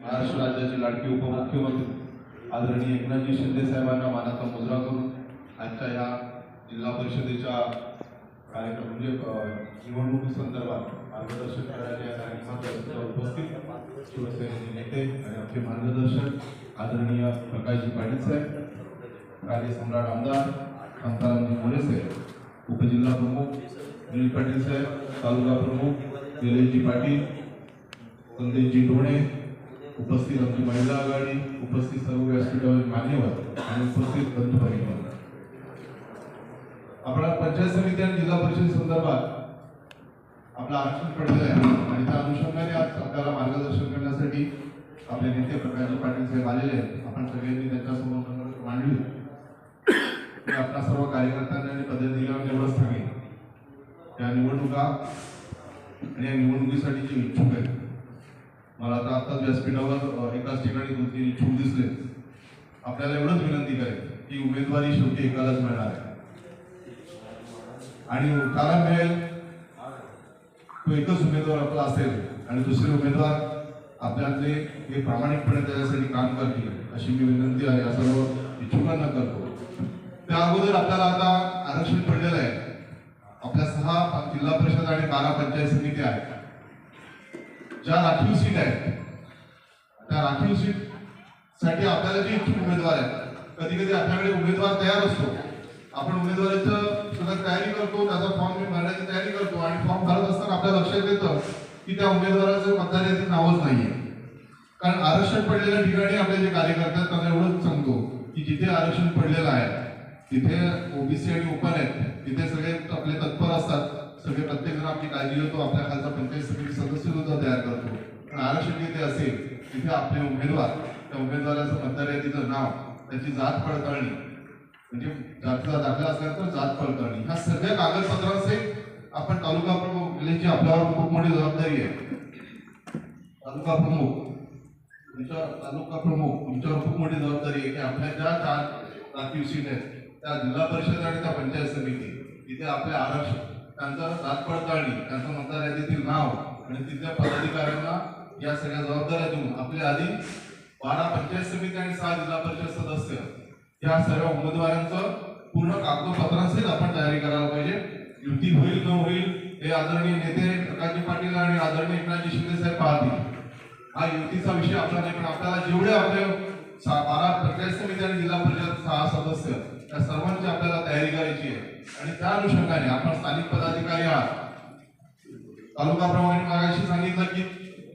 महाराष्ट्र राज्याचे लाडके उपमुख्यमंत्री आदरणीय एकनाथजी शिंदे साहेबांना मानाचा मुजरा करून आजच्या या जिल्हा परिषदेच्या कार्यक्रम म्हणजे निवडणुकी संदर्भात मार्गदर्शन करण्याच्या या कार्यक्रमात उपस्थित शिवसेनेचे नेते आणि आमचे मार्गदर्शक आदरणीय प्रकाशजी पाटील साहेब कार्यसम्राट आमदार शांतारामजी मोरे साहेब उपजिल्हा प्रमुख अनिल पाटील साहेब तालुका प्रमुख निलेशजी पाटील संदेशजी ढोणे उपस्थित आमची महिला आघाडी उपस्थित सर्व व्यासपीठावर मान्यवर आणि उपस्थित बंधू आपला पंचायत समिती आणि जिल्हा परिषद संदर्भात आपलं आरक्षण पडलेलं आहे. आणि त्या अनुषंगाने आज सरकारला मार्गदर्शन करण्यासाठी आपले नेते प्रकाश पाटील साहेब आलेले आहेत. आपण सगळ्यांनी त्यांच्यासमोर मांडली. मी आपल्या सर्व कार्यकर्त्यांनी आणि पदाधिकाऱ्यांना एवढंच सांगेन. त्या निवडणुका आणि या निवडणुकीसाठी जे इच्छुक आहेत मला आता आत्ताच व्यासपीठावर एकाच ठिकाणी दोन तीन इच्छुक दिसले. आपल्याला एवढंच विनंती करेल की उमेदवारी शेवटी एकालाच मिळणार आहे. आणि काला मिळेल तो एकच उमेदवार आपला असेल आणि दुसरे उमेदवार आपल्यातले हे प्रामाणिकपणे त्याच्यासाठी काम करतील अशी मी विनंती आहे या सर्व इच्छुकांना करतो. त्या अगोदर आपल्याला आता आरक्षण पडलेलं आहे. आपल्या सहा जिल्हा परिषद आणि बारा पंचायत समिती आहेत. ज्या राखीव सीट आहेत त्या राखीव सीटसाठी आपल्याला जे इच्छुक उमेदवार आहेत कधी कधी आपल्याकडे उमेदवार तयार असतो. आपण उमेदवाराचं सुद्धा तयारी करतो त्याचा फॉर्म मी भरण्याची तयारी करतो आणि फॉर्म भरत असताना आपल्या लक्षात येतं की त्या उमेदवाराचं मतदार यादीत नावच नाहीये. कारण आरक्षण पडलेल्या ठिकाणी आपले जे कार्यकर्ते आहेत त्यांना एवढंच सांगतो की जिथे आरक्षण पडलेलं आहे तिथे ओबीसी आणि ओपन आहेत तिथे सगळे आपले तत्पर असतात. सगळे प्रत्येक जण आपली काळजी आपल्या खालचा पंचायत समिती सदस्य सुद्धा तयार करतो. आरक्षण जिथे असेल, तिथे आपले उमेदवार, त्या उमेदवाराचं मतदार यादीचं नाव, त्याची जात पडताळणी. म्हणजे जातीचा दाखला तर जात पडताळणी. ह्या सगळ्या कागदपत्रांचे आपण तालुका प्रमुख आपल्यावर खूप मोठी जबाबदारी आहे. तालुका प्रमुख, तुमच्या तालुका प्रमुख तुमच्यावर खूप मोठी जबाबदारी आहे की आपल्या ज्या आहेत, त्या जिल्हा परिषद आणि त्या पंचायत समिती, तिथे आपले आरक्षण त्यांचं जात पडताळणी त्यांचं मतदार यादीतील नाव आणि तिथल्या पदाधिकाऱ्यांना या सगळ्या जबाबदाऱ्या देऊन आपल्या आधी बारा पंचायत समिती आणि सहा जिल्हा परिषद सदस्य या सर्व उमेदवारांचं पूर्ण कागदपत्रांसहित आपण तयारी करायला पाहिजे. युती होईल न होईल हे आदरणीय नेते प्रकाशजी पाटील आणि आदरणीय एकनाथजी शिंदे साहेब पाहतील. हा युतीचा विषय आपला नाही पण आपल्याला जेवढे आपले बारा पंचायत समिती आणि जिल्हा परिषद सहा सदस्य या सर्वांची आपल्याला तयारी करायची आहे. आणि त्या अनुषंगाने आपण स्थानिक पदाधिकारी आहात. तालुका प्रमाणे मागाशी सांगितलं की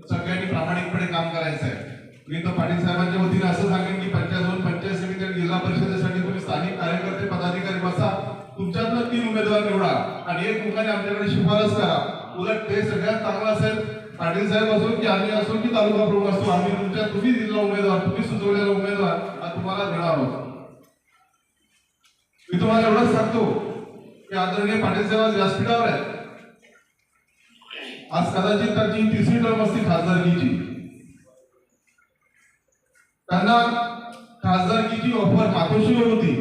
सगळ्यांनी प्रामाणिकपणे काम करायचं आहे मी तर पाटील साहेबांच्या वतीने असं सांगेन की पंचायत दोन पंचायत समिती आणि जिल्हा परिषदेसाठी तुम्ही स्थानिक कार्यकर्ते पदाधिकारी बसा. तुमच्यातलं तीन उमेदवार निवडा आणि एक मुखाने आमच्याकडे शिफारस करा. उलट ते सगळ्यात चांगलं असेल. पाटील साहेब असो की आम्ही असो की तालुका प्रमुख असतो आम्ही तुमच्या तुम्ही दिलेला उमेदवार तुम्ही सुचवलेला उमेदवार हा तुम्हाला देणार आहोत मी तुम्हाला एवढंच सांगतो. की आदरणीय पाटील साहेब व्यासपीठावर आहेत. आज कदाचित त्यांची तिसरी टर्म असते खासदारकीची. त्यांना खासदारकीची ऑफर मातोश्रीवर होती.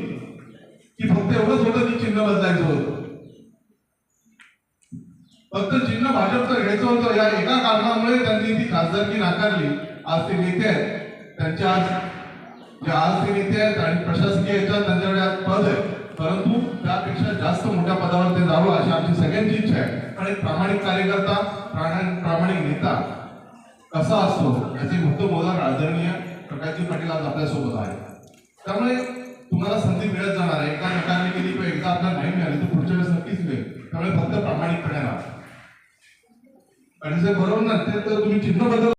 की फक्त एवढंच होतं की चिन्ह बदलायचं होतं. फक्त चिन्ह भाजपचं घ्यायचं होतं. या एका कारणामुळे त्यांनी ती खासदारकी नाकारली. आज ते नेते आहेत. त्यांच्या आज जे आज ते नेते आहेत आणि प्रशासकीय याच्यात त्यांच्याकडे आज पद आहे. परंतु जास्त मोठ्या पदावर ते जावं अशी आमची सगळ्यांची इच्छा आहे. पण एक प्रामाणिक कार्यकर्ता प्रामाणिक नेता कसा असतो याचे मुक्त बोलणार आदरणीय प्रकाशजी पाटील आज आपल्यासोबत आहे त्यामुळे तुम्हाला संधी मिळत जाणार आहे. एका नकारने केली किंवा एकदा आपल्याला नाही मिळाली तर पुढच्या वेळेस नक्कीच मिळेल. त्यामुळे फक्त प्रामाणिकपणे राहा. आणि जे बरोबर ना ते तर तुम्ही चिन्ह बदल